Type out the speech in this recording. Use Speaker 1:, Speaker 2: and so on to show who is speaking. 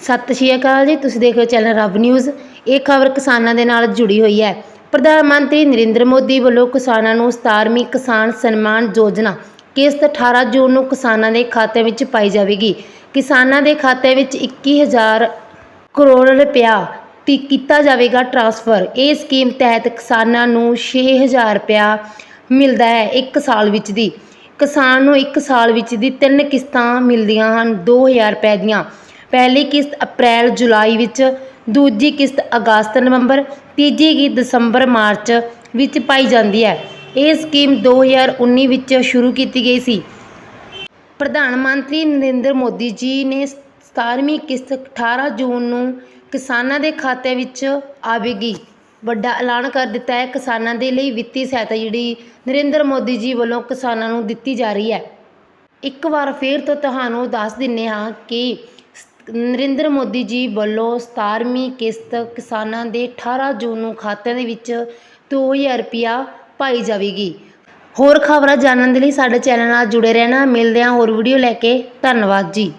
Speaker 1: ਸਤਿ ਸ਼੍ਰੀ ਅਕਾਲ ਜੀ, ਤੁਸੀਂ ਦੇਖ ਰਹੇ ਹੋ ਚੈਨਲ ਰੱਬ ਨਿਊਜ਼। ਇਹ ਖਬਰ ਕਿਸਾਨਾਂ ਦੇ ਨਾਲ ਜੁੜੀ ਹੋਈ ਹੈ। ਪ੍ਰਧਾਨ ਮੰਤਰੀ ਨਰਿੰਦਰ ਮੋਦੀ ਵੱਲੋਂ ਕਿਸਾਨਾਂ ਨੂੰ 17ਵੀਂ ਕਿਸਾਨ ਸਨਮਾਨ ਯੋਜਨਾ ਕਿਸ਼ਤ 18 ਜੂਨ ਨੂੰ ਕਿਸਾਨਾਂ ਦੇ ਖਾਤੇ ਵਿੱਚ ਪਾਈ ਜਾਵੇਗੀ। ਕਿਸਾਨਾਂ ਦੇ ਖਾਤੇ ਵਿੱਚ 21000 ਕਰੋੜ ਰੁਪਇਆ ਤੀ ਕੀਤਾ ਜਾਵੇਗਾ ਟ੍ਰਾਂਸਫਰ। ਇਹ ਸਕੀਮ ਤਹਿਤ ਕਿਸਾਨਾਂ ਨੂੰ 6000 ਰੁਪਇਆ ਮਿਲਦਾ ਹੈ ਇੱਕ ਸਾਲ ਵਿੱਚ ਦੀ। ਕਿਸਾਨ ਨੂੰ ਇੱਕ ਸਾਲ ਵਿੱਚ ਦੀ ਤਿੰਨ ਕਿਸ਼ਤਾਂ ਮਿਲਦੀਆਂ ਹਨ 2000 ਰੁਪਏ ਦੀਆਂ। ਪਹਿਲੀ ਕਿਸ਼ਤ ਅਪ੍ਰੈਲ, ਜੁਲਾਈ ਵਿੱਚ, ਦੂਜੀ ਕਿਸ਼ਤ ਅਗਸਤ, ਨਵੰਬਰ, ਤੀਜੀ ਕਿਸ਼ਤ ਦਸੰਬਰ, ਮਾਰਚ ਵਿੱਚ ਪਾਈ ਜਾਂਦੀ ਹੈ। ਇਹ ਸਕੀਮ 2019 ਵਿੱਚ ਸ਼ੁਰੂ ਕੀਤੀ ਗਈ ਸੀ। ਪ੍ਰਧਾਨ ਮੰਤਰੀ ਨਰਿੰਦਰ ਮੋਦੀ ਜੀ ਨੇ 17ਵੀਂ ਕਿਸ਼ਤ 18 ਜੂਨ ਨੂੰ ਕਿਸਾਨਾਂ ਦੇ ਖਾਤੇ ਵਿੱਚ ਆਵੇਗੀ। ਵੱਡਾ ਐਲਾਨ ਕਰ ਦਿੱਤਾ ਹੈ। ਕਿਸਾਨਾਂ ਦੇ ਲਈ ਵਿੱਤੀ ਸਹਾਇਤਾ ਜਿਹੜੀ ਨਰਿੰਦਰ ਮੋਦੀ ਜੀ ਵੱਲੋਂ ਕਿਸਾਨਾਂ ਨੂੰ ਦਿੱਤੀ ਜਾ ਰਹੀ ਹੈ। ਇੱਕ ਵਾਰ ਫੇਰ ਤੋਂ ਤੁਹਾਨੂੰ ਦੱਸ ਦਿੰਨੇ ਹਾਂ ਕਿ ਨਰਿੰਦਰ ਮੋਦੀ ਜੀ ਵੱਲੋਂ 17ਵੀਂ ਕਿਸ਼ਤ ਕਿਸਾਨਾਂ ਦੇ 18 ਜੂਨ ਨੂੰ ਖਾਤਿਆਂ ਦੇ ਵਿੱਚ 2000 ਰੁਪਇਆ ਪਾਈ ਜਾਵੇਗੀ। ਹੋਰ ਖਬਰਾਂ ਜਾਣਨ ਦੇ ਲਈ ਸਾਡੇ ਚੈਨਲ ਨਾਲ ਜੁੜੇ ਰਹਿਣਾ। ਮਿਲਦੇ ਹਾਂ ਹੋਰ ਵੀਡੀਓ ਲੈ ਕੇ। ਧੰਨਵਾਦ ਜੀ।